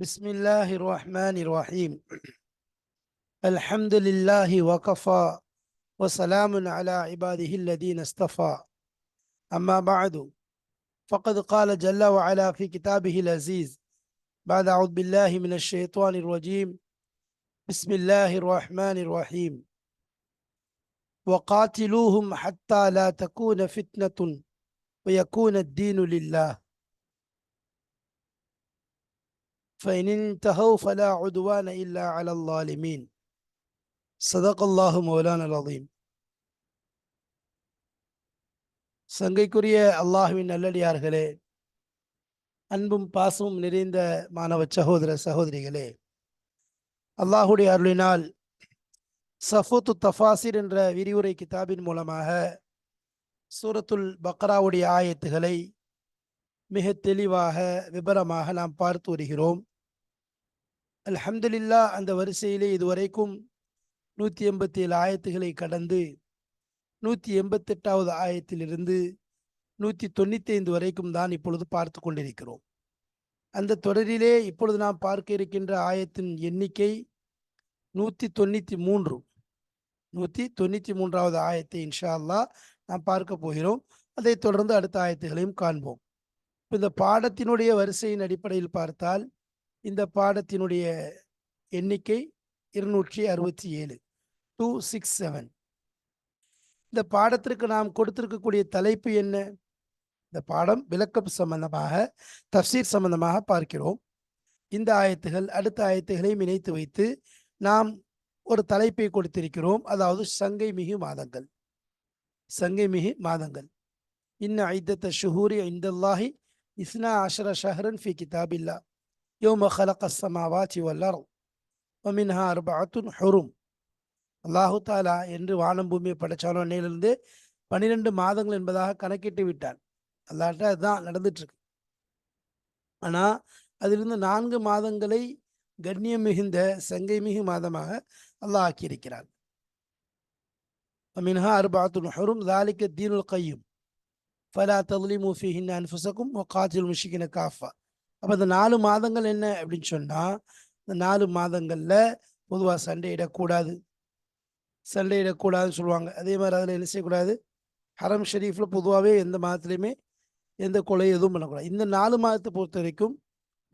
بسم الله الرحمن الرحيم. الحمد لله وكفى وسلام على عباده الذين اصطفى. أما بعد فقد قال جل وعلا في كتابه العزيز بعد أعوذ بالله من الشيطان الرجيم. بسم الله الرحمن الرحيم. وقاتلوهم حتى لا تكون فتنة ويكون الدين لله. فإن انتهوا فلا عدوان إلا على الظالمين صدق الله مولانا العظيم சங்கைக்குரிய அல்லாஹுவின் நல்லடியார்களே அன்பும் பாசமும் நிறைந்த மாணவ சகோதர சகோதரிகளே அல்லாஹுடைய அருளினால் சஃபூத்து தஃபாசிர் என்ற விரிவுரை கிதாபின் மூலமாக சூரத்துல் பக்ராவுடைய ஆயத்துகளை மிக தெளிவாக விபரமாக நாம் பார்த்து வருகிறோம் அல்ஹம்துலில்லா அந்த வரிசையிலே இதுவரைக்கும் நூற்றி எண்பத்தி ஏழு ஆயத்துகளை கடந்து நூற்றி எண்பத்தெட்டாவது ஆயத்திலிருந்து நூற்றி தொண்ணூற்றி ஐந்து வரைக்கும் தான் இப்பொழுது பார்த்து கொண்டிருக்கிறோம். அந்த தொடரிலே இப்பொழுது நாம் பார்க்க இருக்கின்ற ஆயத்தின் எண்ணிக்கை நூற்றி தொண்ணூற்றி மூன்று நூற்றி தொண்ணூற்றி மூன்றாவது ஆயத்தை இன்ஷா அல்லா நாம் பார்க்க போகிறோம். அதைத் தொடர்ந்து அடுத்த ஆயத்துகளையும் காண்போம். இந்த பாடத்தினுடைய வரிசையின் அடிப்படையில் பார்த்தால் இந்த பாடத்தினுடைய எண்ணிக்கை இருநூற்றி அறுபத்தி ஏழு டூ சிக்ஸ் செவன் இந்த பாடத்திற்கு நாம் கொடுத்திருக்கக்கூடிய தலைப்பு என்ன? இந்த பாடம் விளக்கம் சம்பந்தமாக தப்சீர் சம்பந்தமாக பார்க்கிறோம். இந்த ஆயத்துகள் அடுத்த ஆயத்துகளையும் இணைத்து வைத்து நாம் ஒரு தலைப்பை கொடுத்திருக்கிறோம். அதாவது சங்கை மிகு மாதங்கள். சங்கை மிகு மாதங்கள். இன்ன ஐத்தத்த ஷுஹூரி இந்தல்லாஹி இஸ்னா அஷர ஷஹரன் ஃபி கிதாபில்லா. யோம ஹலக் அஸ்ஸமாவாச்சி வல்லரும் ஒமின்ஹா அர்பாத்துன் ஹொரும் அல்லாஹு தாலா என்று வானம் பூமியை படைச்சாலும் அன்னையிலிருந்து பன்னிரெண்டு மாதங்கள் என்பதாக கணக்கிட்டு விட்டான். அல்லாட்ட அதுதான் நடந்துட்டுருக்கு ஆனால் அதிலிருந்து நான்கு மாதங்களை கண்ணியம் மிகுந்த செங்கை மிகு மாதமாக அல்லாஹ் ஆக்கியிருக்கிறார் மின்ஹா அர்பாத்துல் ஹரும் தாலிக்க தீனுல் கையும் ஃபலா ததுலிமு ஹின் அன்ஃபுசக்கும் காத்தில் முஷிகின காஃபா அப்போ இந்த நாலு மாதங்கள் என்ன அப்படின்னு சொன்னால் இந்த நாலு மாதங்களில் பொதுவாக சண்டையிடக்கூடாது. சண்டையிடக்கூடாதுன்னு சொல்லுவாங்க. அதே மாதிரி அதில் என்ன செய்யக்கூடாது? ஹரம் ஷெரீஃபில் பொதுவாகவே எந்த மாதத்துலையுமே எந்த கொலை எதுவும் பண்ணக்கூடாது. இந்த நாலு மாதத்தை பொறுத்த வரைக்கும்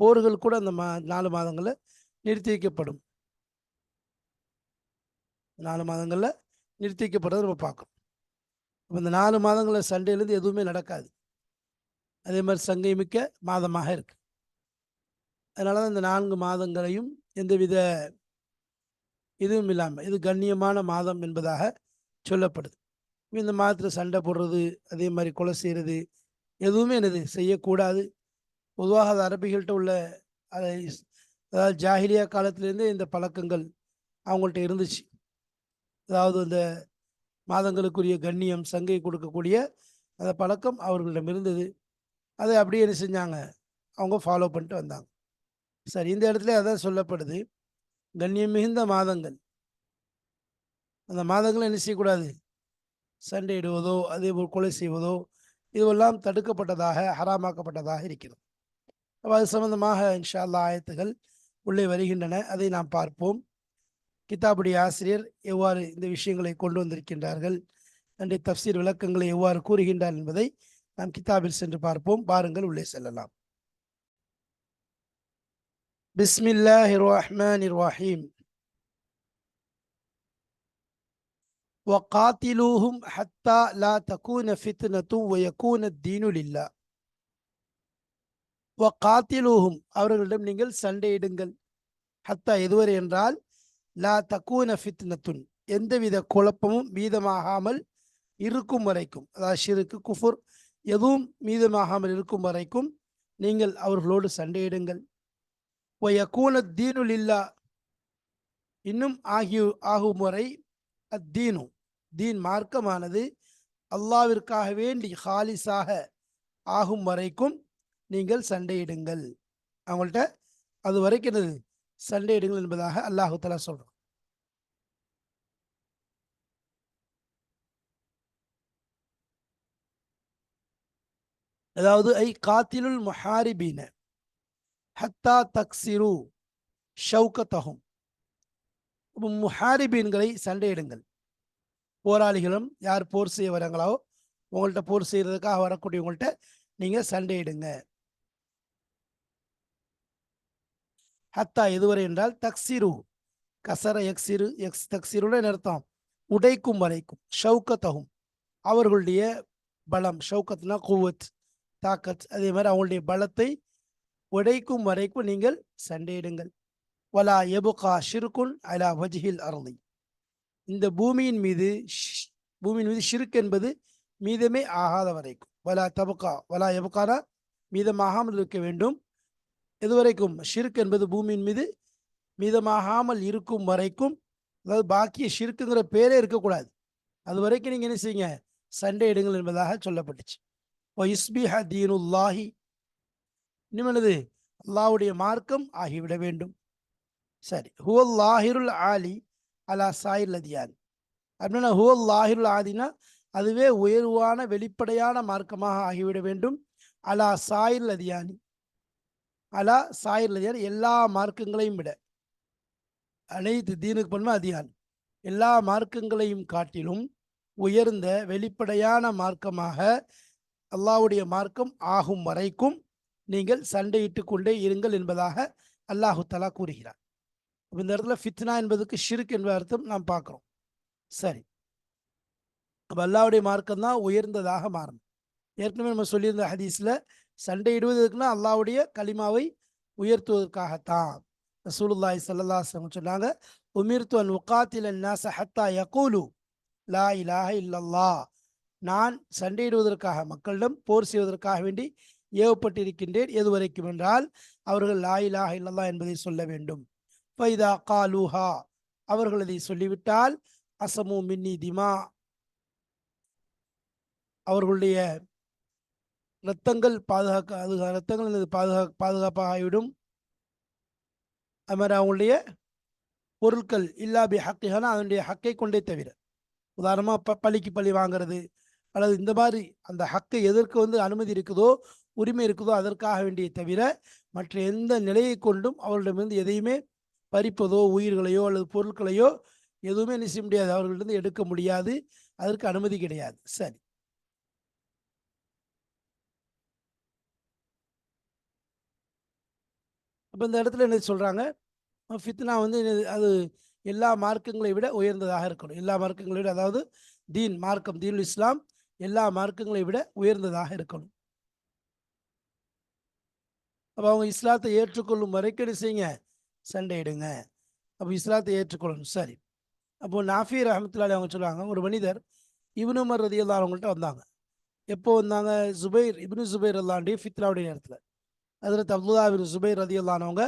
போர்கள் கூட அந்த மா நாலு மாதங்களில் நிறுத்தி வைக்கப்படும். நாலு மாதங்களில் நிறுத்தி வைக்கப்படுறதை நம்ம பார்க்கணும். இப்போ இந்த நாலு மாதங்களில் சண்டையிலேருந்து எதுவுமே நடக்காது. அதே மாதிரி சங்கை மிக்க மாதமாக இருக்கு. அதனால தான் இந்த நான்கு மாதங்களையும் எந்தவித இதுவும் இல்லாமல் இது கண்ணியமான மாதம் என்பதாக சொல்லப்படுது. இந்த மாதத்தில் சண்டை போடுறது அதே மாதிரி கொலை செய்கிறது எதுவுமே என்னது செய்யக்கூடாது. பொதுவாக அது அரபிகள்கிட்ட உள்ள அதை அதாவது ஜாகிலியா காலத்திலேருந்தே இந்த பழக்கங்கள் அவங்கள்ட்ட இருந்துச்சு. அதாவது இந்த மாதங்களுக்குரிய கண்ணியம் சங்கை கொடுக்கக்கூடிய அந்த பழக்கம் அவர்களிடம் இருந்தது. அதை அப்படியே என்ன செஞ்சாங்க? அவங்க ஃபாலோ பண்ணிட்டு வந்தாங்க. சரி இந்த இடத்துல அதான் சொல்லப்படுது. கண்ணியம் மிகுந்த மாதங்கள். அந்த மாதங்கள் என்ன செய்யக்கூடாது? சண்டையிடுவதோ அதே போல் கொலை செய்வதோ இதுவெல்லாம் தடுக்கப்பட்டதாக ஹராமாக்கப்பட்டதாக இருக்கிறது. அப்போ அது சம்பந்தமாக இன்ஷா அல்லா ஆயத்துகள் உள்ளே வருகின்றன. அதை நாம் பார்ப்போம். கிதாபுடைய ஆசிரியர் எவ்வாறு இந்த விஷயங்களை கொண்டு வந்திருக்கின்றார்கள்? அன்றைய தப்சீர் விளக்கங்களை எவ்வாறு கூறுகின்றார் என்பதை நாம் கிதாபில் சென்று பார்ப்போம். பாருங்கள் உள்ளே செல்லலாம். பிஸ்மில்லாஹி ரஹ்மான் ரஹீம் وقاتلوهم حتى لا تكون فتنة ويكون الدين لله وقاتلوهم அவர்களிடம் நீங்கள் சண்டையிடுங்கள் ஹத்தா எதுவரை என்றால் லா தக்கூன ஃபித்னத்துன் எந்தவித குழப்பமும் மீதமாகாமல் இருக்கும் வரைக்கும் அதாவது ஷிருக்கு குஃபுர் எதுவும் மீதமாகாமல் இருக்கும் வரைக்கும் நீங்கள் அவர்களோடு சண்டையிடுங்கள் ஒயக்கூன தீனுல் இல்லா இன்னும் ஆகிய ஆகும் வரை அத்தீனு. தீன் மார்க்கமானது அல்லாவிற்காக வேண்டி ஹாலிஸாக ஆகும் வரைக்கும் நீங்கள் சண்டையிடுங்கள். அவங்கள்ட்ட அது வரைக்கும் என்னது? சண்டையிடுங்கள் என்பதாக அல்லாஹு தலா அதாவது ஐ காத்திலுல் மொஹாரிபீன. ஹத்தா தக்சிரு ஷவுகத்தகும் முஹாரிபீன்களை சண்டையிடுங்கள். போராளிகளும் யார் போர் செய்ய வராங்களோ உங்கள்கிட்ட போர் செய்கிறதுக்காக வரக்கூடியவங்கள்ட்ட நீங்கள் சண்டையிடுங்க. ஹத்தா எதுவரை என்றால் தக்சிரு கசர எக்ஸிரு எக்ஸ் தக்சிருடன் அர்த்தம்? உடைக்கும் வரைக்கும் ஷவுக்கத்தகும் அவர்களுடைய பலம் ஷவுக்கத்னா குவத் தாக்கத் அதே மாதிரி அவங்களுடைய பலத்தை உடைக்கும் வரைக்கும் நீங்கள் சண்டையிடுங்கள். வலா எபுகா ஷிருக்குன் அலா வஜ்ஹில் அருளி இந்த பூமியின் மீது பூமியின் மீது ஷிருக் என்பது மீதமே ஆகாத வரைக்கும். வலா தபுகா வலா எபுகானா மீதமாகாமல் இருக்க வேண்டும். இதுவரைக்கும் ஷிர்க் என்பது பூமியின் மீது மீதமாகாமல் இருக்கும் வரைக்கும் அதாவது பாக்கிய ஷிர்க்குங்கிற பேரே இருக்கக்கூடாது. அது வரைக்கும் நீங்கள் என்ன செய்யுங்க? சண்டை இடுங்கள் என்பதாக சொல்லப்பட்டுச்சு. ஓ இஸ்பிஹ தீனுல்லாஹி இனிமேனது அல்லாவுடைய மார்க்கம் ஆகிவிட வேண்டும். சரி. ஹுவல் லாஹிருல் ஆலி அலா சாயிர் லதியான். அப்படின்னா ஹுவல் லாஹிருல் ஆதினா அதுவே உயர்வான வெளிப்படையான மார்க்கமாக ஆகிவிட வேண்டும். அலா சாயிர் லதியானி. அலா சாயிர் லதியான் எல்லா மார்க்கங்களையும் விட. அனைத்து தீனுக்கு பண்ணுமா அதியான் எல்லா மார்க்கங்களையும் காட்டிலும் உயர்ந்த வெளிப்படையான மார்க்கமாக அல்லாவுடைய மார்க்கம் ஆகும் வரைக்கும் நீங்கள் சண்டையிட்டு கொண்டே இருங்கள் என்பதாக அல்லாஹுத்தலா கூறுகிறார். இந்த இடத்துல ஃபித்னா என்பதுக்கு ஷிர்க் என்ற அர்த்தம் நாம் பார்க்குறோம். சரி. அப்போ அல்லாவுடைய மார்க்கம் தான் உயர்ந்ததாக மாறணும். ஏற்கனவே நம்ம சொல்லியிருந்த ஹதீஸில் சண்டையிடுவதற்குன்னா அல்லாவுடைய களிமாவை உயர்த்துவதற்காகத்தான். ரசூலுல்லாய் சல்லாஹம் சொன்னாங்க உமிர்த்து அன் உக்காத்தில் நாச ஹத்தா யகூலு லா இலாஹ இல்லல்லா நான் சண்டையிடுவதற்காக மக்களிடம் போர் செய்வதற்காக வேண்டி ஏவப்பட்டிருக்கின்றேன் எது வரைக்கும் என்றால் அவர்கள் லாயிலாக இல்லல்லா என்பதை சொல்ல வேண்டும். ஃபைதா காலூஹா அவர்கள் அதை சொல்லிவிட்டால் அசமு மின்னி திமா அவர்களுடைய இரத்தங்கள் பாதுகாக்க அது இரத்தங்கள் பாதுகா பாதுகாப்பாக ஆகிவிடும். அது மாதிரி அவங்களுடைய பொருட்கள் இல்லா பி ஹக்கிஹானா அதனுடைய ஹக்கை கொண்டே தவிர. உதாரணமாக ப பள்ளிக்கு பள்ளி வாங்குறது அல்லது இந்த மாதிரி அந்த ஹக்கை எதற்கு வந்து அனுமதி இருக்குதோ உரிமை இருக்குதோ அதற்காக வேண்டிய தவிர மற்ற எந்த நிலையை கொண்டும் அவர்களிடமிருந்து எதையுமே பறிப்பதோ உயிர்களையோ அல்லது பொருட்களையோ எதுவுமே என்ன செய்ய முடியாது. அவர்களிடம் எடுக்க முடியாது. அதற்கு அனுமதி கிடையாது. சரி. அப்போ இந்த இடத்துல என்ன சொல்கிறாங்க ஃபித்னா வந்து என்னது, அது எல்லா மார்க்கங்களை விட உயர்ந்ததாக இருக்கணும். எல்லா மார்க்கங்களை விட அதாவது தீன் மார்க்கம் தீன் இஸ்லாம் எல்லா மார்க்கங்களை விட உயர்ந்ததாக இருக்கணும். அப்போ அவங்க இஸ்லாத்தை ஏற்றுக்கொள்ளும் வரைக்கும் என்ன செய்யுங்க? சண்டையிடுங்க. அப்போ இஸ்லாத்தை ஏற்றுக்கொள்ளணும். சரி. அப்போது நாஃபீர் ரஹமத்துல்லாலி அவங்க சொல்லுவாங்க ஒரு மனிதர் இவனு உமர் ரதியல்லா அவங்கள்ட்ட வந்தாங்க. எப்போ வந்தாங்க? ஜுபைர் இப்னு ஜுபைர் அல்லாண்டி ஃபித்ராவுடைய நேரத்தில். அதில் அப்துல்லா பின் ஜுபைர் ரதியல்லானவங்க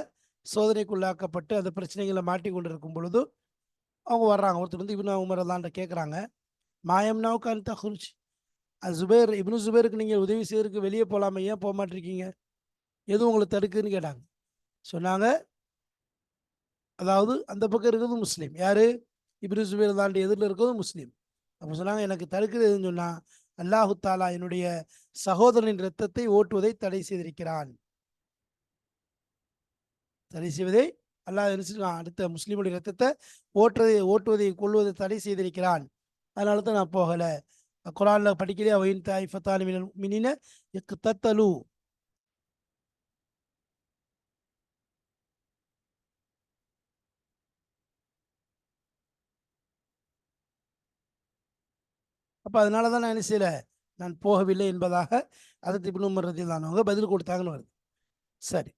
சோதனைக்குள்ளாக்கப்பட்டு அந்த பிரச்சனைகளை மாட்டி கொண்டு இருக்கும் பொழுது அவங்க வர்றாங்க. ஒருத்தர் வந்து இப்னு உமர் அல்லாண்ட கேட்குறாங்க மாயம்னாவுக்கு அந்த குறிச்சு அது ஜுபைர் இப்னு சுபேருக்கு நீங்கள் உதவி செய்யறதுக்கு வெளியே போகலாமா ஏன் போக மாட்டிருக்கீங்க? எதுவும் உங்களை தடுக்குன்னு கேட்டாங்க. சொன்னாங்க அதாவது அந்த பக்கம் இருக்கிறது முஸ்லீம். யாரு? இப்னு ஜுபைர் தாண்டி எதிரில் இருக்கிறது முஸ்லீம். அப்போ சொன்னாங்க எனக்கு தடுக்கிறதுன்னு சொன்னால் அல்லாஹு தாலா என்னுடைய சகோதரனின் ரத்தத்தை ஓட்டுவதை தடை செய்திருக்கிறான். தடை செய்வதை அல்லாஹ் நினைச்சிருக்கான் அடுத்த முஸ்லீமுடைய ரத்தத்தை ஓட்டுவதை ஓட்டுவதை கொள்வதை தடை செய்திருக்கிறான். அதனால தான் நான் போகலை. குரானில் படிக்கலையே? அவையின் தாய் ஃபத்தாலி மினின எக்கு தத்தலு. அப்போ அதனால தான் நான் என்ன செய்யலை? நான் போகவில்லை என்பதாக அதற்கு இப்னு உமர் பதில் கொடுத்தாங்கன்னு வருது. சரி.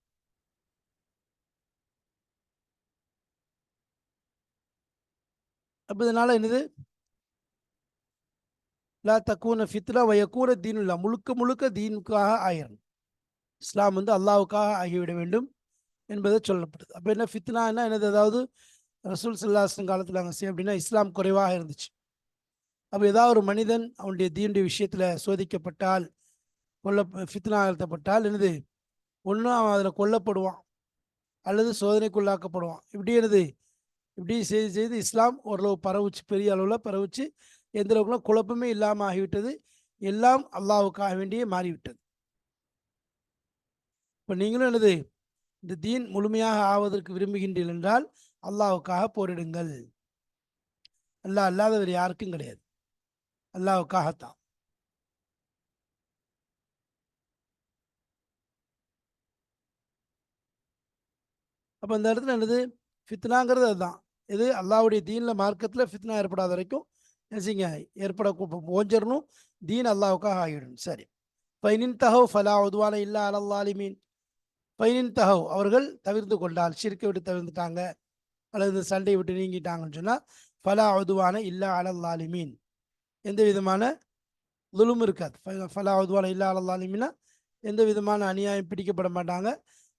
அப்போ இதனால் என்னது? லா தக்கூன ஃபித்னா வயக்கூன தீனுல்லா. முழுக்க முழுக்க தீனுக்காக ஆயிரணும் இஸ்லாம் வந்து அல்லாவுக்காக ஆகிவிட வேண்டும் என்பதை சொல்லப்படுது அப்போ என்ன ஃபித்னான்னா என்னது? அதாவது ரசூல் சல்லாஸ்லம் காலத்தில் நாங்கள் செய்ய அப்படின்னா இஸ்லாம் குறைவாக இருந்துச்சு. அப்போ ஏதாவது ஒரு மனிதன் அவனுடைய தீனுடைய விஷயத்தில் சோதிக்கப்பட்டால் கொல்ல ஃபித்னாகத்தப்பட்டால் என்னது? ஒன்றும் அவன் அதில் கொல்லப்படுவான். அல்லது சோதனைக்குள்ளாக்கப்படுவான். இப்படி என்னது? இப்படி செய்து செய்து இஸ்லாம் ஓரளவு பரவுச்சு பெரிய அளவில் பரவுச்சு எந்த அளவுக்குலாம் குழப்பமே இல்லாமல் ஆகிவிட்டது. எல்லாம் அல்லாவுக்காக வேண்டியே மாறிவிட்டது. இப்போ நீங்களும் என்னது? இந்த தீன் முழுமையாக ஆவதற்கு விரும்புகின்றீர்கள் என்றால் அல்லாவுக்காக போரிடுங்கள். அல்லாஹ் அல்லாதவர் யாருக்கும் கிடையாது. அல்லாவுக்காகத்தான். அப்போ இந்த இடத்துல என்னது? ஃபித்னாங்கிறது அதுதான். இது அல்லாஹ்வுடைய தீனில் மார்க்கத்தில் ஃபித்னா ஏற்படாத வரைக்கும் என்ன ஏற்பட ஓஞ்சிடணும் தீன் அல்லாவுக்காக ஆகிடும் சரி. பைனின் தஹவ் ஃபலா உதுவான இல்லா அலல்லாலிமீன் பைனின் தஹவ் அவர்கள் தவிர்த்து கொண்டால் சிரிக்கை விட்டு தவிர்த்துட்டாங்க அல்லது சண்டையை விட்டு நீங்கிட்டாங்கன்னு சொன்னால் ஃபலா உதுவான இல்லா அலல்லாலிமீன் எந்த விதமான துலும் இருக்காது. ஃபலா உதுவான இல்லா அலல்லாலிமீனா எந்த விதமான அநியாயம் பிடிக்கப்பட மாட்டாங்க.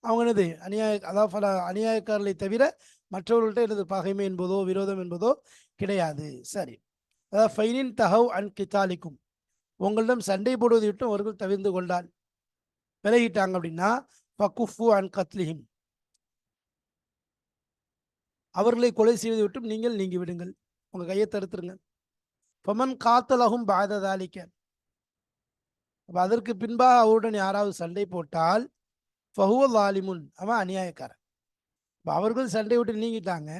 அவங்க என்னது? அநியாய அதாவது பல அநியாயக்காரர்களை தவிர மற்றவர்கள்ட்ட எனது பகைமை என்பதோ விரோதம் என்பதோ கிடையாது. சரி. அதாவது ஃபைனின் தகவ் அன் கித்தாலிக்கும். உங்களிடம் சண்டை போடுவதை விட்டு அவர்கள் தவிர்ந்து கொண்டால். விலகிட்டாங்க அப்படின்னா பக்குஃபு அன் கத்லிஹிம். அவர்களை கொலை செய்வதை விட்டும் நீங்கள் நீங்கி விடுங்கள். உங்கள் கையை தடுத்துருங்க. பமன் காத்தலகும் பாததாலிக்க அப்போ அதற்கு பின்பாக அவருடன் யாராவது சண்டை போட்டால் பகுவ லாலிமுன் அவன் அநியாயக்காரன். இப்போ அவர்கள் சண்டை விட்டு நீங்கிட்டாங்க.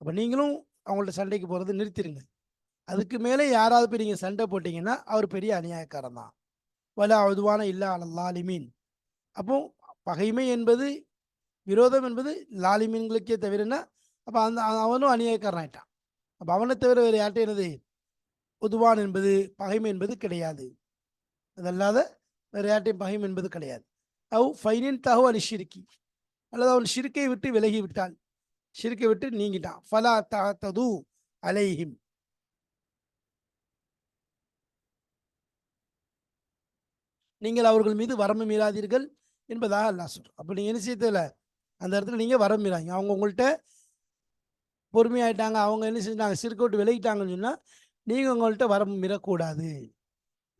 அப்போ நீங்களும் அவங்கள்ட்ட சண்டைக்கு போகிறது நிறுத்திடுங்க அதுக்கு மேலே யாராவது போய் நீங்கள் சண்டை போட்டிங்கன்னா அவர் பெரிய அநியாயக்காரன் தான். வல அதுவான இல்லா லாலிமீன். அப்போ பகைமை என்பது விரோதம் என்பது லாலிமீன்களுக்கே தவிரனா அப்போ அந்த அவனும் அநியாயக்காரன் ஆயிட்டான் அப்போ அவனை தவிர வேறு யார்கிட்ட என்னது? உதுவான் என்பது பகைமை என்பது கிடையாது. அதல்லாத வேறு யார்ட்டையும் பகைமை என்பது கிடையாது. அவ் ஃபைனின் தகவல் அனி ஷிருக்கி அல்லது அவன் ஷிருக்கை விட்டு விலகி விட்டான் ஷிருக்கை விட்டு நீங்கிட்டான். ஃபலா தது அலைஹிம். நீங்கள் அவர்கள் மீது வரம்பு மீறாதீர்கள் என்பதாக அல்லா சொல்றோம் அப்போ நீங்கள் என்ன செய்யல அந்த இடத்துல நீங்கள் வரம்பு மீறாங்க அவங்க உங்கள்கிட்ட பொறுமையாயிட்டாங்க. அவங்க என்ன செஞ்சாங்க? சிறுக்கோட்டு விட்டு விலகிட்டாங்கன்னு சொன்னால் நீங்கள் உங்கள்கிட்ட வரம்பு மீறக்கூடாது.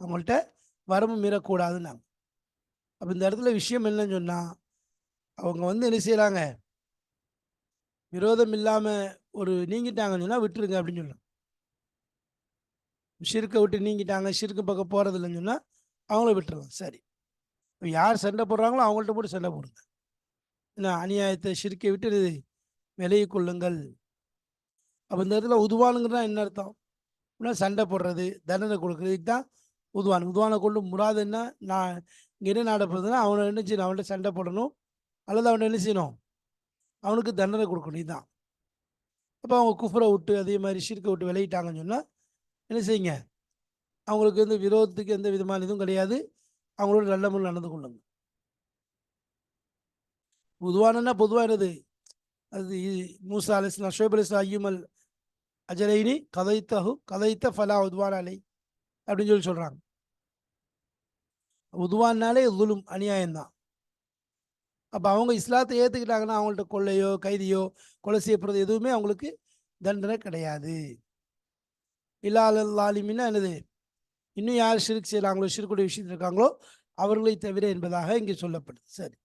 அவங்கள்ட்ட வரம்பு மீறக்கூடாதுன்னாங்க அப்போ இந்த இடத்துல விஷயம் என்னன்னு சொன்னால் அவங்க வந்து என்ன செய்கிறாங்க விரோதம் இல்லாமல் ஒரு நீங்கிட்டாங்கன்னு சொன்னால் விட்டுருங்க அப்படின்னு சொல்லலாம் ஷிருக்கை விட்டு நீங்கிட்டாங்க சிறுக்கு பக்கம் போகிறது இல்லைன்னு சொன்னால் அவங்கள விட்டுறலாம். சரி. இப்போ யார் சண்டை போடுறாங்களோ அவங்கள்ட்ட போட்டு சண்டை போடுங்க. என்ன அநியாயத்தை சிறுக்கை விட்டு விலகி கொள்ளுங்கள். அப்போ இந்த இடத்துல உதுவானுங்கிறதா என்ன அர்த்தம்? இன்னும் சண்டை போடுறது தண்டனை கொடுக்குறது இதுதான் உதுவான். உதுவானை கொண்டு முறாது என்ன? நான் இங்கே என்ன நடப்புறதுன்னா அவனை என்ன செய்யணும்? அவன்கிட்ட சண்டை போடணும். அல்லது அவனை என்ன செய்யணும்? அவனுக்கு தண்டனை கொடுக்கணும். இதுதான். அப்போ அவங்க குஃபரை விட்டு அதே மாதிரி ஷிர்க்கை விட்டு விளையிட்டாங்கன்னு சொன்னால் என்ன செய்யுங்க? அவங்களுக்கு வந்து விரோதத்துக்கு எந்த விதமான இதுவும் கிடையாது. அவங்களோட நல்ல முறையில் நடந்து கொள்ளுங்க. பொதுவானன்னா பொதுவானது அது மூசா அலிஸ்லாம் ஷோப் அலிஸ்லாம் ஐயுமல் அஜலைனி கதைத்தஹு கதைத்த ஃபலா உதுவான் அலை அப்படின்னு சொல்லி சொல்கிறாங்க உதுவான்னாலே துலும் அநியாயம்தான். அப்போ அவங்க இஸ்லாத்தை ஏற்றுக்கிட்டாங்கன்னா அவங்கள்ட்ட கொள்ளையோ கைதியோ கொலை செய்யப்படுறது எதுவுமே அவங்களுக்கு தண்டனை கிடையாது. இல்லாலிமின்னா என்னது? இன்னும் யார் சிறுக்கு செய்கிறாங்களோ சிறுக்குடைய விஷயத்தில் இருக்காங்களோ அவர்களை தவிர என்பதாக இங்கே சொல்லப்படுது. சரி.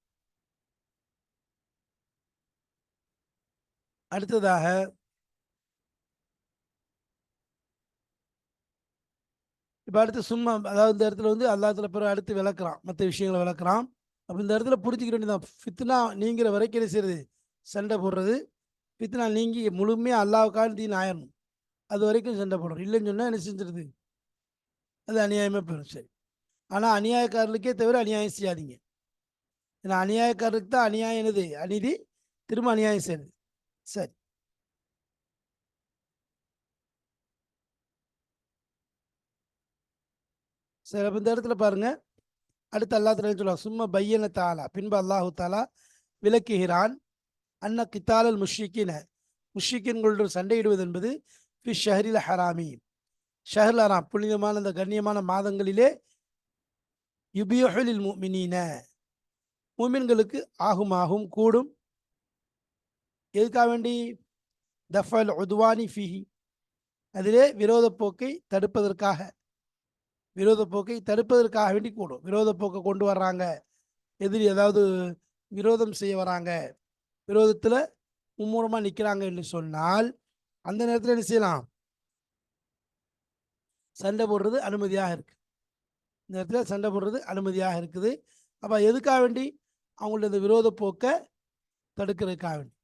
அடுத்ததாக இப்போ அடுத்து சும்மா அதாவது இந்த இடத்துல வந்து அல்லாத்துல பிறகு அடுத்து விளக்குறான். மற்ற விஷயங்களை விளக்குறான். அப்போ இந்த இடத்துல புரிஞ்சுக்க வேண்டியதான் ஃபித்னா நீங்கிற வரைக்கும் என்ன செய்யறது சண்டை போடுறது. ஃபித்னா நீங்கி முழுமையாக அல்லாவுக்கான தீன் ஆயிடணும் அது வரைக்கும் சண்டை போடுறோம் இல்லைன்னு சொன்னால் என்ன செஞ்சிருது? அது அநியாயமாக போயிடும் சரி. ஆனால் அநியாயக்காரர்களுக்கே தவிர அநியாயம் செய்யாதீங்க. ஏன்னா அநியாயக்காரருக்கு தான் அநியாயம் என்னது? அநீதி. திரும்ப அநியாயம் செய்யுது சரி. சரி அப்போ இந்த இடத்துல பாருங்க. அடுத்து அல்லா தலா சொல்லுவாங்க சும்மா பையன தாலா. பின்பு அல்லாஹு தாலா விளக்குகிறான் அன்ன கித்தாலல் முஷிக்கின முஷிக்கின்களுடன் சண்டையிடுவது என்பது ஃபி ஷஹரில் ஹராமி. ஷஹர்ல் ஹராம் புனிதமான அந்த கண்ணியமான மாதங்களிலே யுபியோஹலில் மினின மூமின்களுக்கு ஆகும் ஆகும் கூடும். எதுக்காக வேண்டி? தஃபல் உதுவானி ஃபிஹி. அதிலே விரோத போக்கை தடுப்பதற்காக. விரோத போக்கை தடுப்பதற்காக வேண்டி கூடும். விரோத போக்கை கொண்டு வர்றாங்க. எதிரி ஏதாவது விரோதம் செய்ய வராங்க. விரோதத்தில் மும்மூலமாக நிற்கிறாங்க என்று சொன்னால் அந்த நேரத்தில் என்ன செய்யலாம்? சண்டை போடுறது அனுமதியாக இருக்குது இந்த இடத்துல சண்டை போடுறது அனுமதியாக இருக்குது. அப்போ எதுக்காக வேண்டி? அவங்களோட விரோத போக்கை தடுக்கிறதுக்காக வேண்டி.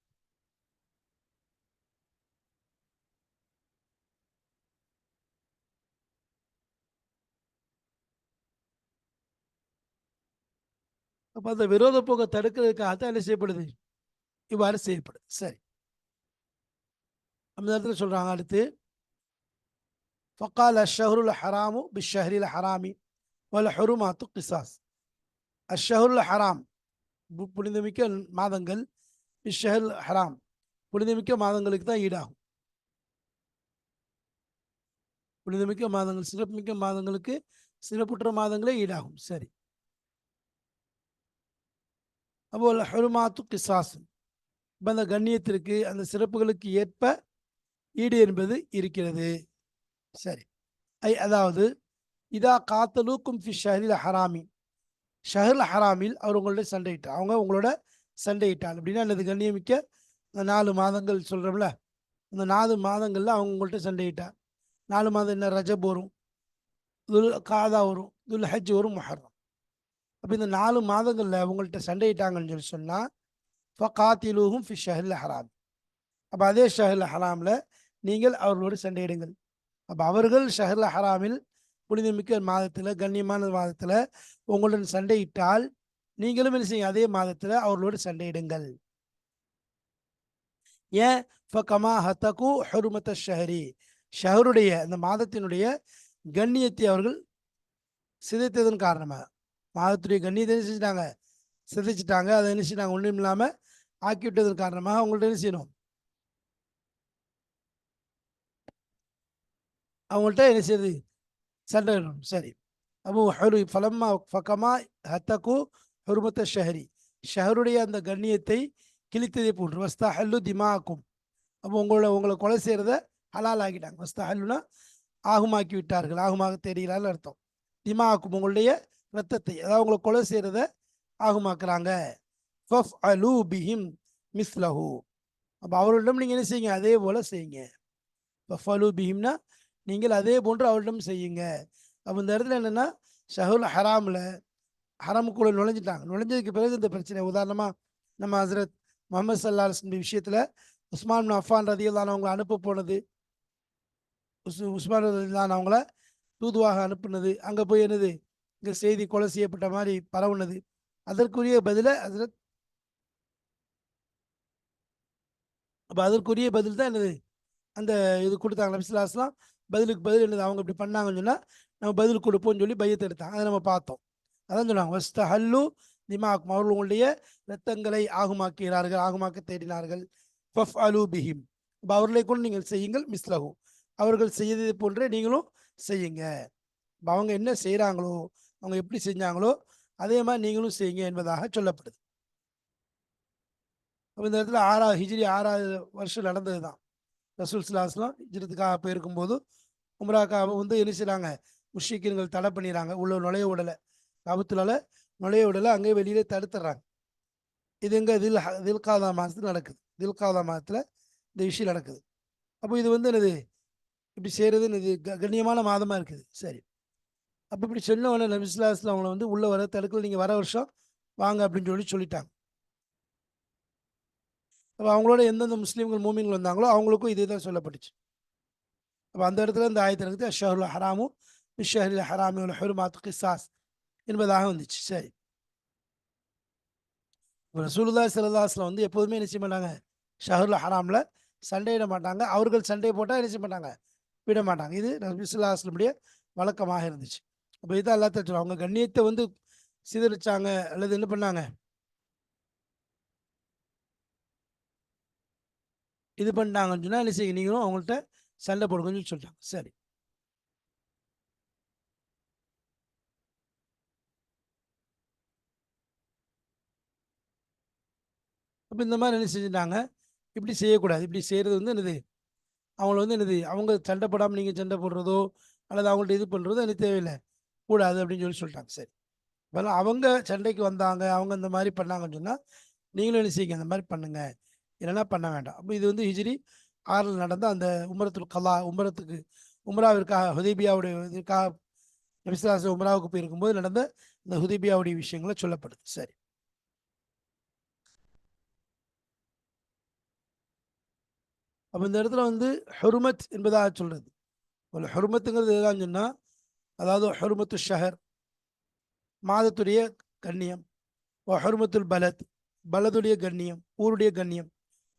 அப்போ அந்த விரோத போக்கை தடுக்கிறதுக்காக தான் என்ன செய்யப்படுது? இவ்வாறு செய்யப்படுது. சரி. அந்த இடத்துல சொல்றாங்க அடுத்து ஃபக்கால் அஷஹருல் ஹராமு பிஷஹரில் ஹராமி வல் ஹருமாத்து கிசாஸ் அஷஹருல் ஹராம் புனிதமிக்க மாதங்கள் பிஷஹருல் ஹராம் புனிதமிக்க மாதங்களுக்கு தான் ஈடாகும். புனிதமிக்க மாதங்கள் சிறப்புமிக்க மாதங்களுக்கு சிறப்புற்ற மாதங்களே ஈடாகும். சரி. அப்போ ஹெருமாத்து கிசாசு இப்போ அந்த கண்ணியத்திற்கு அந்த சிறப்புகளுக்கு ஏற்ப ஈடு என்பது இருக்கிறது. சரி. ஐ அதாவது இதா காத்தலூக்கும் ஃபி ஷஹரில் ஹராமி. ஷஹரில் ஹராமில் அவர் உங்களோட சண்டையிட்டார். அவங்க உங்களோட சண்டையிட்டார். அப்படின்னா என்னது கண்ணியமிக்க அந்த நாலு மாதங்கள் சொல்கிறோம்ல அந்த நாலு மாதங்களில் அவங்க உங்கள்கிட்ட சண்டையிட்டார். நாலு மாதம் என்ன? ரஜப் வரும் துல் காதா வரும் துல் ஹஜ் வரும் முஹர்ரம். அப்போ இந்த நாலு மாதங்களில் உங்கள்கிட்ட சண்டையிட்டாங்கன்னு சொல்லி சொன்னால் காத்திலூகும் ஃபி ஷஹில் ஹராம். அப்போ அதே ஷஹில் ஹராமில் நீங்கள் அவர்களோடு சண்டையிடுங்கள். அப்போ அவர்கள் ஷஹில் ஹராமில் புனிதமிக்க மாதத்தில் கண்ணியமான மாதத்தில் உங்களுடன் சண்டையிட்டால் நீங்களும் என்ன செய்யுங்க அதே மாதத்தில் அவர்களோடு சண்டையிடுங்கள். ஏன்? ஃபகமா ஹத்தகு ஹருமத்த ஷஹரி. ஷஹருடைய அந்த மாதத்தினுடைய கண்ணியத்தை அவர்கள் சிதைத்ததன் காரணமாக. மாதத்துடைய கண்ணியத்தை என்ன செஞ்சிட்டாங்க? சிதைச்சிட்டாங்க அதை என்ன செஞ்சிட்டாங்க ஒன்றும் இல்லாமல் ஆக்கி விட்டதன் காரணமாக அவங்கள்ட்ட என்ன செய்யணும்? அவங்கள்ட்ட என்ன செய்யுது சண்டை சரி. அப்போ ஹரு ஃபலம்மா ஃபக்கமா ஹத்தகு ஹுருமத்த ஷஹரி. ஷஹருடைய அந்த கண்ணியத்தை கிழித்ததை போன்று. வஸ்தா ஹல்லு திமாக்கும் அப்போ உங்களோட உங்களை கொலை செய்கிறத ஹலால் ஆக்கிட்டாங்க. வஸ்தா ஹல்லுனா ஆகுமாக்கி விட்டார்கள். ஆகுமாக தெரிகிறார்கள் அர்த்தம். திமாக்கும் உங்களுடைய ரத்தத்தை அதாவது அவங்களை கொலை செய்கிறத ஆகுமாக்குறாங்க. ஃபஃப் அலு பிஹிம் மிஸ்லஹு. அப்போ அவர்களிடம் நீங்கள் என்ன செய்யுங்க? அதே போல் செய்யுங்க. ஃபஃப் அலு பிஹிம்னா நீங்கள் அதே போன்று அவரிடம் செய்யுங்க. அப்போ இந்த இடத்துல என்னென்னா ஷஹுல் ஹராமில் ஹராமுக்குள்ளே நுழைஞ்சிட்டாங்க. நுழைஞ்சதுக்கு பிறகு இந்த பிரச்சனை உதாரணமாக நம்ம ஹசரத் முகமது சல்லா விஷயத்தில் உஸ்மான் அஃபான் ரதியுல்லான் அவங்களை அனுப்ப போனது. உஸ் உஸ்மான் ரதியுல்லான் அவங்கள தூதுவாக அனுப்புனது. அங்கே போய் என்னது? இங்கே செய்தி கொலை செய்யப்பட்ட மாதிரி பரவுனது. அதற்குரிய பதிலை அதில் அப்போ அதற்குரிய பதில் தான் என்னது? அந்த இது கொடுத்தாங்க நபிசுல்லாஸ்லாம் பதிலுக்கு பதில் என்னது? அவங்க இப்படி பண்ணாங்கன்னு சொன்னால் நம்ம பதில் கொடுப்போம்னு சொல்லி பையத்தை எடுத்தாங்க. அதை நம்ம பார்த்தோம். அதான் சொன்னாங்க வஸ்த ஹல்லு திமாக்கும் அவர்கள் உங்களுடைய இரத்தங்களை ஆகுமாக்கிறார்கள் ஆகுமாக்க தேடினார்கள். ஃபஃப் அலு பிஹிம். அப்போ அவர்களை கொண்டு நீங்கள் செய்யுங்கள் மிஸ்லகு அவர்கள் செய்ததை போன்றே நீங்களும் செய்யுங்க. அப்ப அவங்க என்ன செய்கிறாங்களோ அவங்க எப்படி செஞ்சாங்களோ அதே மாதிரி நீங்களும் செய்யுங்க என்பதாக சொல்லப்படுது. அப்போ இந்த இடத்துல ஆறாவது ஹிஜ்ரி ஆறாவது வருஷம் நடந்தது தான் ரசூல் சிலாஸ்லாம் ஹிஜ்ரத்துக்காக போயிருக்கும்போது உம்ராக்காக வந்து என்ன செய்கிறாங்க முஷிக்கின்கள் தடை பண்ணிடுறாங்க. உள்ள நுழைய விடலை. காபத்துலால நுழைய விடலை. அங்கேயே வெளியிலே தடுத்துடுறாங்க. இது எங்கே? தில் தில்காதா மாதத்தில் நடக்குது. தில்காதா மாதத்தில் இந்த விஷயம் நடக்குது. அப்போ இது வந்து என்னது? இப்படி செய்கிறது என்னது? க- கண்ணியமான மாதமாக இருக்குது. சரி. அப்போ இப்படி சொன்ன உடனே நபிஸ்லாஸ்ல அவங்கள வந்து உள்ள வர தடுக்கல நீங்க வர வருஷம் வாங்க அப்படின்னு சொல்லி சொல்லிட்டாங்க. அப்போ அவங்களோட எந்தெந்த முஸ்லீம்கள் மூமின்கள் வந்தாங்களோ அவங்களுக்கும் இதே தான் சொல்லப்பட்டுச்சு. அப்போ அந்த இடத்துல இந்த ஆயத்தில் இருக்குது அஷஹருல் ஹராமும் மிஷஹரில் ஹராமி உள்ள ஹெருமாத்து கிசாஸ் என்பதாக வந்துச்சு. சரி. இப்போ ரசூலுல்லா சிலதாஸில் வந்து எப்போதுமே என்ன செய்ய மாட்டாங்க? ஷஹருல் ஹராமில் சண்டையிட மாட்டாங்க. அவர்கள் சண்டை போட்டால் என்ன செய்ய மாட்டாங்க? விட மாட்டாங்க. இது நபிசுல்லாஸ்லமுடைய வழக்கமாக இருந்துச்சு. அப்போ இதான் எல்லாத்தையும் சொல்லுவாங்க அவங்க கண்ணியத்தை வந்து சிதறிச்சாங்க அல்லது என்ன பண்ணாங்க? இது பண்ணிட்டாங்கன்னு சொன்னால் என்ன செய்ய நீங்களும் அவங்கள்ட்ட சண்டை போடுங்கன்னு சொல்லிட்டாங்க. சரி. அப்போ இந்த மாதிரி என்ன செஞ்சுட்டாங்க? இப்படி செய்யக்கூடாது. இப்படி செய்கிறது வந்து என்னது? அவங்கள வந்து என்னது? அவங்க சண்டை போடாமல் நீங்கள் சண்டை போடுறதோ அல்லது அவங்கள்ட்ட இது பண்ணுறதோ எனக்கு தேவையில்லை. கூடாது அப்படின்னு சொல்லி சொல்லிட்டாங்க. சரி. இப்போல்லாம் அவங்க சண்டைக்கு வந்தாங்க அவங்க இந்த மாதிரி பண்ணாங்கன்னு சொன்னால் நீங்களும் என்ன செய்யுங்க அந்த மாதிரி பண்ணுங்க. இல்லைன்னா பண்ண வேண்டாம். அப்போ இது வந்து ஹிஜ்ரி ஆறில் நடந்த அந்த உமரத்துல் கலா உமரத்துக்கு உமராவிற்காக ஹுதேபியாவுடைய இதுக்காக நபிசுல்லாஸ் உமராவுக்கு போயிருக்கும்போது நடந்த இந்த ஹுதேபியாவுடைய விஷயங்களை சொல்லப்படுது. சரி. அப்போ இந்த இடத்துல வந்து ஹுருமத் என்பதாக சொல்கிறது ஒரு ஹெருமத்துங்கிறது எதுதான் சொன்னால் அதாவது ஹொருமத்து ஷஹர் மாதத்துடைய கண்ணியம் ஓ பலத் பலதுடைய கண்ணியம் ஊருடைய கண்ணியம்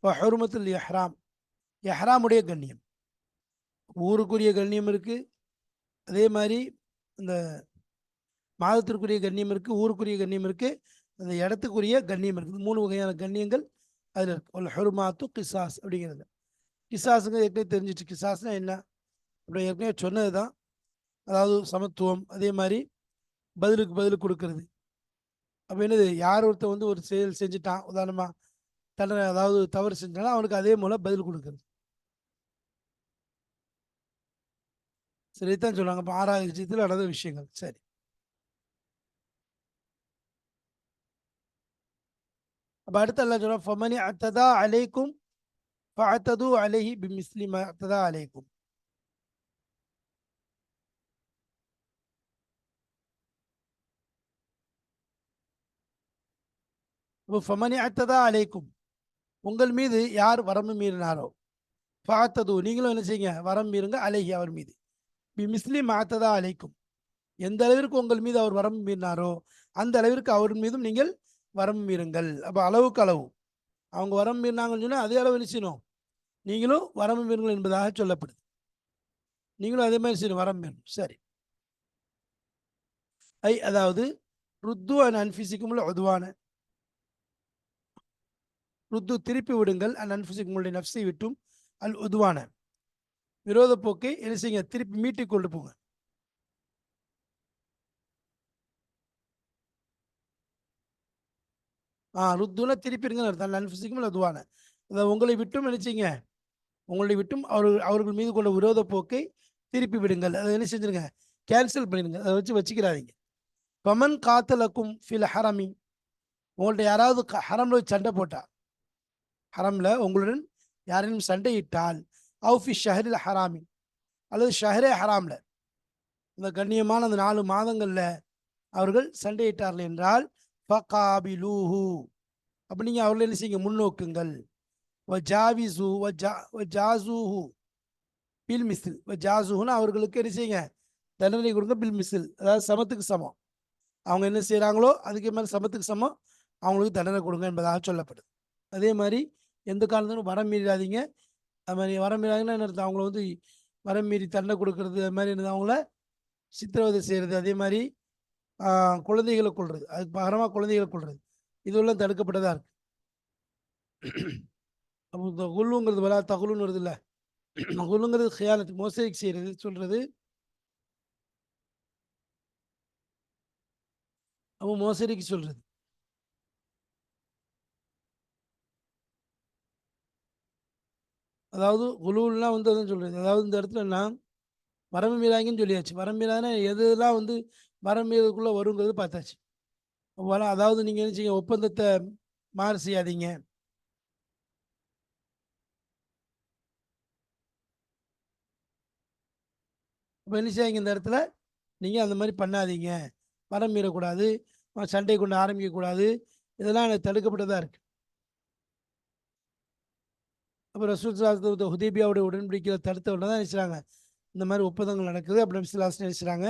ஓ ஹுருமத்துல் எஹ்ராம் எஹ்ராமுடைய கண்ணியம். ஊருக்குரிய கண்ணியம் இருக்குது அதே மாதிரி இந்த மாதத்திற்குரிய கண்ணியம் இருக்குது ஊருக்குரிய கண்ணியம் இருக்குது அந்த இடத்துக்குரிய கண்ணியம் இருக்குது மூணு வகையான கண்ணியங்கள் அதில் இருக்குது ஒரு ஹெருமாத்து கிசாஸ் அப்படிங்கிறது. கிசாஸுங்க ஏற்கனவே தெரிஞ்சிச்சு. கிசாஸ்னால் என்ன? அப்படி ஏற்கனவே சொன்னது தான் அதாவது சமத்துவம் அதே மாதிரி பதிலுக்கு பதில் கொடுக்கறது. அப்போ என்னது? யார் ஒருத்தர் வந்து ஒரு செயல் செஞ்சுட்டான் உதாரணமாக தண்டனை அதாவது தவறு செஞ்சாலும் அவனுக்கு அதே மூலம் பதில் கொடுக்கறது. சரிதான் சொல்லுவாங்க. இப்போ ஆறாவது விஷயத்தில் நடந்த விஷயங்கள். சரி. அப்போ அடுத்து எல்லாம் சொல்ல ஃபமனி அத்ததா அலைக்கும் ஃபஅத்தது அலைஹி பிமிஸ்லி ம அத்ததா அலைக்கும். இப்போ ஃபமனி அத்ததா அலைக்கும் உங்கள் மீது யார் வரம்பு மீறினாரோ பார்த்தது நீங்களும் என்ன செய்யுங்க? வரம் மீறுங்க. அலைகி அவர் மீது. பி மிஸ்லி மாத்ததா அலைக்கும் எந்த அளவிற்கு உங்கள் மீது அவர் வரம்பு மீறினாரோ அந்த அளவிற்கு அவர் மீதும் நீங்கள் வரம் மீறுங்கள். அப்போ அளவுக்கு அளவு. அவங்க வரம் மீறினாங்கன்னு சொன்னால் அதே அளவு நிச்சயம் நீங்களும் வரம்பு மீறுங்கள் என்பதாக சொல்லப்படுது. நீங்களும் அதே மாதிரி செய்யணும். வரம் மீறணும். சரி. ஐ அதாவது ருத்து அண்ட் அன்பிசிக்கும் உதுவான. ருத்து திருப்பி விடுங்கள். அண்ட் அன்பிசிக்கும் உங்களுடைய நப்சை விட்டும். அல் உதுவான. விரோத போக்கை என்ன செய்யுங்க? திருப்பி மீட்டிக் கொண்டு போங்க. ஆ ருத்துனா திருப்பிடுங்க அர்த்தம். நன்ஃபிசிக்கும் அதுவான அதை உங்களை விட்டும் நினைச்சிங்க உங்களை விட்டும் அவர்கள் அவர்கள் மீது கொண்ட விரோத போக்கை திருப்பி விடுங்கள். அதை என்ன செஞ்சிருங்க? கேன்சல் பண்ணிடுங்க. அதை வச்சு வச்சுக்கிறாதீங்க. பமன் காத்தலக்கும் ஃபில் ஹரமி. உங்கள்ட்ட யாராவது ஹரம்ல சண்டை போட்டா ஹரம்ல உங்களுடன் யாரையும் சண்டையிட்டால் அவுஃபி ஷஹரில் ஹராமின். அல்லது ஷஹரே ஹராமில். இந்த கண்ணியமான அந்த நாலு மாதங்களில் அவர்கள் சண்டையிட்டார்கள் என்றால் ஃபகாபிலூஹு. அப்போ நீங்கள் அவர்கள் என்ன செய்யுங்க? முன்னோக்குங்கள். வ ஜாவிசு வ ஜா வ ஜாசூஹு. பில் மிசில். வ ஜாசூஹுன்னு அவர்களுக்கு என்ன செய்யுங்க? தண்டனை கொடுங்க பில் மிசில். அதாவது சமத்துக்கு சமம். அவங்க என்ன செய்கிறாங்களோ அதுக்கு மேலே சமத்துக்கு சமம். அவங்களுக்கு தண்டனை கொடுங்க என்பதாக சொல்லப்படுது. அதே மாதிரி எந்த காலத்திலும் வரம் மீறாதீங்க. அது மாதிரி வரம் மீறாங்கன்னா என்ன அவங்கள வந்து வரம் மீறி தண்டை கொடுக்கறது அது மாதிரி என்னது? அவங்கள சித்திரவதை செய்கிறது அதே மாதிரி குழந்தைகளை கொள்வது அதுக்கு பகரமாக குழந்தைகளை கொள்வது இதுவெல்லாம் தடுக்கப்பட்டதாக இருக்குது அப்போ இந்த குல்லுங்கிறது வலா தகுலுன்னு வருது இல்லை குல்லுங்கிறது ஹியானத்து மோசைக்கு செய்கிறது சொல்கிறது அப்போ மோசடிக்கு சொல்கிறது அதாவது குழுலாம் வந்து அதான் சொல்கிறது அதாவது இந்த இடத்துல நான் வரம்பு மீறாங்கன்னு சொல்லியாச்சு. வரம்பு மீறாதுன்னா எதுலாம் வந்து வரம்பு மீறதுக்குள்ளே வருங்கிறது பார்த்தாச்சு. அதாவது நீங்கள் என்ன செய்ய ஒப்பந்தத்தை மாறு செய்யாதீங்க. இப்போ என்ன செய்யாங்க இந்த இடத்துல? நீங்கள் அந்த மாதிரி பண்ணாதீங்க. மரம் மீறக்கூடாது. சண்டை கொண்டு ஆரம்பிக்கக்கூடாது. இதெல்லாம் எனக்கு தடுக்கப்பட்டதாக இருக்குது அப்புறம் ரசூல் ஹுதேபியாவுடைய உடன்படிக்கையில் தடுத்த உடனே தான் நினைச்சாங்க இந்த மாதிரி ஒப்பந்தங்கள் நடக்குது அப்படி நபிசுல்லாஸ் நினைச்சாங்க.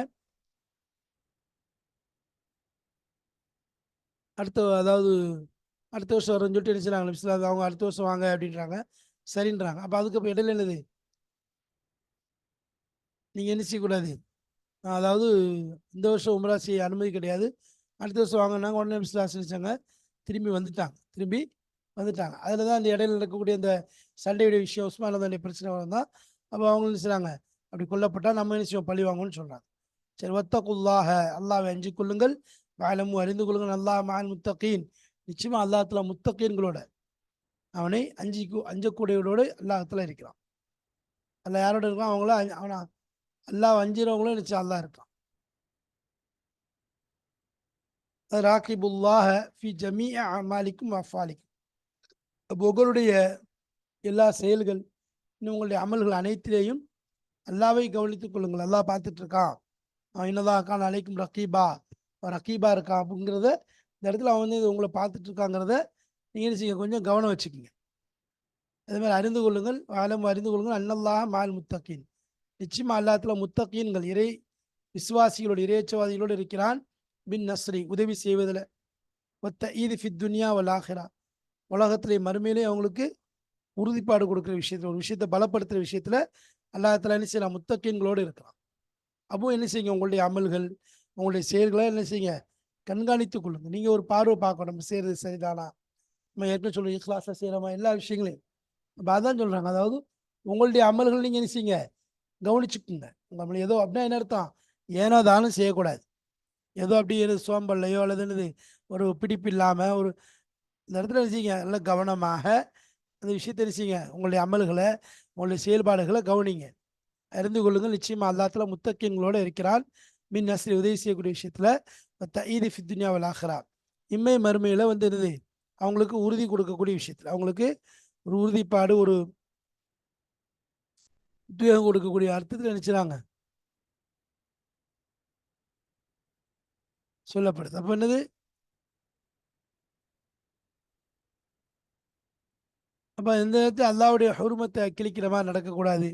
அடுத்த அதாவது அடுத்த வருஷம் வரும்னு சொல்லிட்டு நினைச்சாங்க நபிசுல்லா அவங்க அடுத்த வருஷம் வாங்க அப்படின்றாங்க. சரின்றாங்க. அப்போ அதுக்கு இடையில என்னது? நீங்கள் என்ன செய்யக்கூடாது? அதாவது இந்த வருஷம் உமரா செய்ய அனுமதி கிடையாது. அடுத்த வருஷம் வாங்கினாங்க உடனே நபிசுல்லாஸ் நினைச்சாங்க. திரும்பி வந்துட்டாங்க. திரும்பி வந்துட்டாங்க. அதில் தான் அந்த இடையில நடக்கக்கூடிய அந்த சண்டையுடைய விஷயம் உஸ்மான பிரச்சனை வந்தால் அப்போ அவங்க நினைச்சாங்க அப்படி கொல்லப்பட்டால் நம்ம என்ன செய்வோம்? பழி வாங்கணும்னு சொல்கிறாங்க சரி ஒத்த குல்லாக அல்லாவை அஞ்சு கொள்ளுங்கள் வாழமும் அறிந்து கொள்ளுங்கள். அல்லாஹ் மான் முத்தகீன். நிச்சயமாக அல்லாத்துல முத்தகீன்களோட அவனை அஞ்சு அஞ்சக்கூடியவரோடு அல்லாஹத்தில் இருக்கிறான். அல்ல யாரோட இருக்கான்? அவங்கள அவனா அல்லாஹ் அஞ்சுறவங்களும் நிச்சயம் அல்லா இருக்கான். ராக்கிபுல்லாஹ ஃபி ஜமீ அமாலிக்கும் அஃபாலிக்கும். புகருடைய எல்லா செயல்கள் இன்னும் உங்களுடைய அமல்கள் அனைத்திலேயும் அல்லாவை கவனித்துக் கொள்ளுங்கள். அல்லா பார்த்துட்டு இருக்கான் அவன் என்னதான் இருக்கான் அழைக்கும் ரக்கீபா ரக்கீபா இருக்கான் அப்படிங்கிறத இந்த இடத்துல அவன் வந்து உங்களை பார்த்துட்டு இருக்காங்கிறத நீங்கள் செய்ய கொஞ்சம் கவனம் வச்சுக்கோங்க. அதே மாதிரி அறிந்து கொள்ளுங்கள். ஆலம் அறிந்து கொள்ளுங்கள். அன்னல்லாஹ மால் முத்தகீன். நிச்சயமா அல்லாத்துல முத்தகீன்கள் இறை விசுவாசிகளோடு இறைச்சவாதிகளோடு இருக்கிறான். பின் நஸ்ரி உதவி செய்வதில் ஒத்த ஈது ஃபித் துனியா வலாஹிரா உலகத்திலே மறுமையிலே அவங்களுக்கு உறுதிப்பாடு கொடுக்குற விஷயத்தில் ஒரு விஷயத்தை பலப்படுத்துகிற விஷயத்தில் அல்லாஹத்தில் என்ன செய்யலாம்? முத்தக்கியங்களோடு இருக்கலாம். அப்போ என்ன செய்யுங்க? உங்களுடைய அமல்கள் உங்களுடைய செயல்களை என்ன செய்யுங்க? கண்காணித்து கொள்ளுங்க. நீங்கள் ஒரு பார்வை பார்க்கணும். நம்ம செய்கிறது சரிதானா? நம்ம ஏற்கனவே சொல்லுவோம் இஸ்லாஸாக செய்கிறோமா எல்லா விஷயங்களையும். அப்போ அதான் சொல்கிறாங்க அதாவது உங்களுடைய அமல்கள் நீங்கள் என்ன செய்யுங்க? கவனிச்சுக்குங்க. நம்மளை ஏதோ அப்படின்னா என்ன அர்த்தம்? ஏனோ தானும் செய்யக்கூடாது. ஏதோ அப்படி எது சோம்பல்லையோ அல்லது என்னது ஒரு பிடிப்பு இல்லாமல் ஒரு இந்த இடத்துல செய்யுங்க? நல்லா கவனமாக அந்த விஷயத்தை நினைச்சிங்க உங்களுடைய அமல்களை உங்களுடைய செயல்பாடுகளை கவனிங்க. அறிந்து கொள்ளுங்கள். நிச்சயமாக அல்லாத்துல முத்தக்கியங்களோடு இருக்கிறான். மின் நஸ்ரி உதவி செய்யக்கூடிய விஷயத்தில் தஈதி ஃபித்துன்யாவில் ஆகிறா இம்மை மறுமையில் வந்து என்னது? அவங்களுக்கு உறுதி கொடுக்கக்கூடிய விஷயத்தில் அவங்களுக்கு ஒரு உறுதிப்பாடு ஒரு உத்வேகம் கொடுக்கக்கூடிய அர்த்தத்தில் நினைச்சுறாங்க சொல்லப்படுது. அப்போ என்னது? அப்போ இந்த நேரத்தில் அல்லாவுடைய ஹுருமத்தை கிழிக்கிற மாதிரி நடக்கக்கூடாது.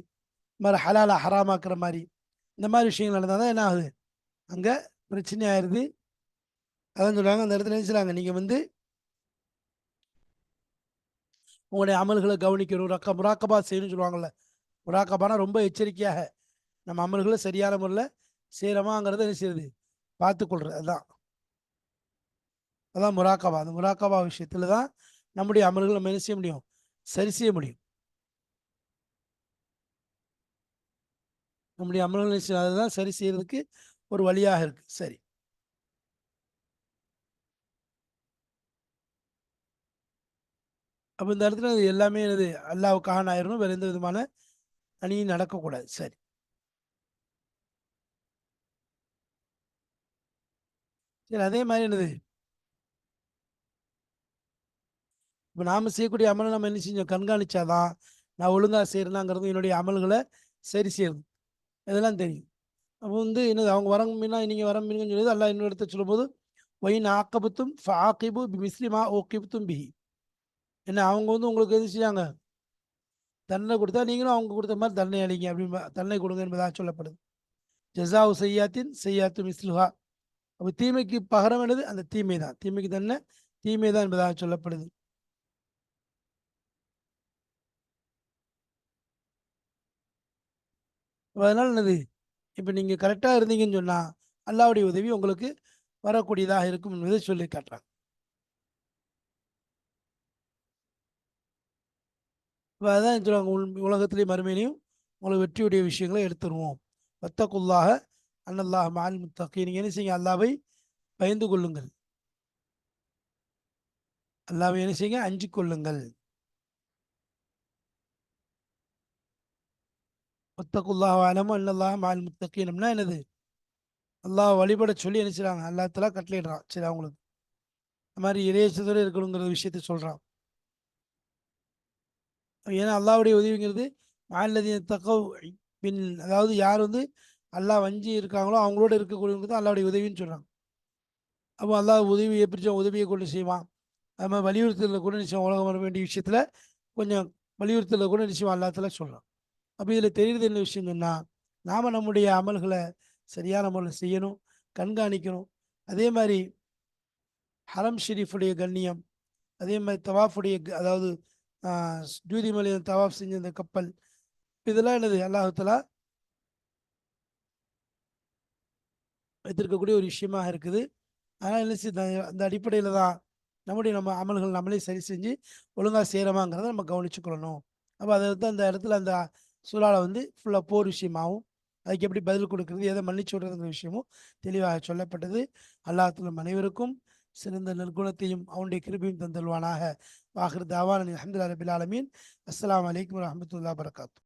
இந்த மாதிரி ஹலால ஹராமாக்குற மாதிரி. இந்த மாதிரி விஷயங்கள் நடந்தால் தான் என்ன ஆகுது? அங்கே பிரச்சனை ஆயிடுது அதான் சொல்கிறாங்க அந்த இடத்துல நினைச்சுறாங்க நீங்கள் வந்து உங்களுடைய அமல்களை கவனிக்கணும். ரக்க முராக்கபா செய்யணும்னு சொல்லுவாங்கள்ல முராக்கபானா ரொம்ப எச்சரிக்கையாக. நம்ம அமல்களை சரியான முறையில் செய்கிறோமாங்கிறத என்ன செய்யுது? பார்த்துக்கொள்றது. அதுதான் அதான் முராக்கபா. அந்த முராக்கபா விஷயத்தில் தான் நம்முடைய அமல்களை நம்ம என்ன செய்ய முடியும்? சரி செய்ய முடியும். நம்முடைய அமல்களை அதுதான் சரி செய்யறதுக்கு ஒரு வழியாக இருக்கு. சரி. அப்போ இந்த இடத்துல அது எல்லாமே அது அல்லாவுக்காக ஆயிரணும் வேற எந்த விதமான அணியும் நடக்கக்கூடாது. சரி. சரி அதே மாதிரி என்னது? இப்போ நாம் செய்யக்கூடிய அமலை நம்ம என்ன செஞ்சோம்? கண்காணிச்சாதான் நான் ஒழுங்காக செய்கிறேனாங்கிறது என்னுடைய அமல்களை சரி செய்யறது இதெல்லாம் தெரியும். அப்போ வந்து என்னது? அவங்க வர மீனா நீங்கள் வர மீனுங்கன்னு சொல்லி அல்லா இன்னொரு இடத்த சொல்லும்போது ஒயின் ஆக்கபத்தும் ஆக்கிபு மிஸ்லிமா ஓக்கிபுத்தும் பிஹி. என்ன அவங்க வந்து உங்களுக்கு எது செய்யாங்க தண்டனை கொடுத்தா நீங்களும் அவங்க கொடுத்த மாதிரி தண்டனை அளிங்க அப்படின்னு தண்டனை கொடுங்க என்பதாக சொல்லப்படுது. ஜசாவு செய்யாத்தின் செய்யாத்து மிஸ்லுஹா. அப்போ தீமைக்கு பகரம் என்னது? அந்த தீமை தான் தீமைக்கு தண்டனை தீமை தான் என்பதாக சொல்லப்படுது. அதனால் என்னது? இப்போ நீங்கள் கரெக்டாக இருந்தீங்கன்னு சொன்னால் அல்லாவுடைய உதவி உங்களுக்கு வரக்கூடியதாக இருக்கும் என்பதை சொல்லி காட்டுறாங்க. இப்போ அதான் சொல்லுவாங்க உலகத்திலேயும் மறுமையிலையும் உங்களுக்கு வெற்றியுடைய விஷயங்களை எடுத்துருவோம். வத்தக்குள்ளாக அன்னல்லாஹ் மால் முத்தக்கி நீங்கள் என்ன செய்யுங்க அல்லாவை பயந்து கொள்ளுங்கள். அல்லாவை என்ன செய்யுங்க அஞ்சு கொள்ளுங்கள். ஒத்தக்குல்லாஹ் அலமோ இல்லல்லாஹ் மால் முத்தக்கீனம்னா என்னது? அல்லாஹ் வழிபட சொல்லி என்ன செய்றாங்க அல்லாத்தலா சரி அவங்களுக்கு. இந்த மாதிரி இறையச்சதோடு இருக்கணுங்கிற விஷயத்த சொல்கிறான் ஏன்னா அல்லாவுடைய உதவிங்கிறது மாநிலத்தின் தக்கவ் பின் அதாவது யார் வந்து அல்லா வஞ்சி இருக்காங்களோ அவங்களோட இருக்கக்கூடியவங்க தான் அல்லாவுடைய உதவின்னு சொல்கிறாங்க அப்போ அல்லா உதவி எப்படி உதவியை கொண்டு செய்வான். அது மாதிரி வலியுறுத்தலில் கூட நிச்சயம் உலகம் வர வேண்டிய விஷயத்தில் கொஞ்சம் வலியுறுத்தலில் கூட நிச்சயம் அல்லாத்தில் சொல்கிறான் அப்போ இதில் தெரியுது என்ன விஷயம் சொன்னால் நாம் நம்முடைய அமல்களை சரியான முறையில் செய்யணும் கண்காணிக்கணும். அதே மாதிரி ஹரம் ஷெரீஃபுடைய கண்ணியம் அதே மாதிரி தவாஃபுடைய அதாவது ஜூதி மலையில் தவாஃப் செஞ்ச இந்த கப்பல் இதெல்லாம் என்னது? அல்லாஹலா வைத்திருக்கக்கூடிய ஒரு விஷயமாக இருக்குது. அதனால் என்ன அந்த அடிப்படையில் தான் நம்முடைய நம்ம அமல்கள் நம்மளே சரி செஞ்சு ஒழுங்காக செய்கிறோமாங்கிறத நம்ம கவனிச்சுக்கொள்ளணும். அப்போ அதை வந்து அந்த இடத்துல அந்த சூழலை வந்து ஃபுல்லாக போர் விஷயமாகவும் அதுக்கு எப்படி பதில் கொடுக்கறது எதை மன்னிச்சு விடுறதுங்கிற விஷயமும் தெளிவாக சொல்லப்பட்டது. அல்லாத்துல அனைவருக்கும் சிறந்த நற்குணத்தையும் அவனுடைய கிருபியும் தந்தல்வானாக வாஹிர் தாவான் அஹமதுல்லா ரபில் ஆலமீன். அஸ்லாம் வலைக்கம் வரமத்துல்லா வரகாத்து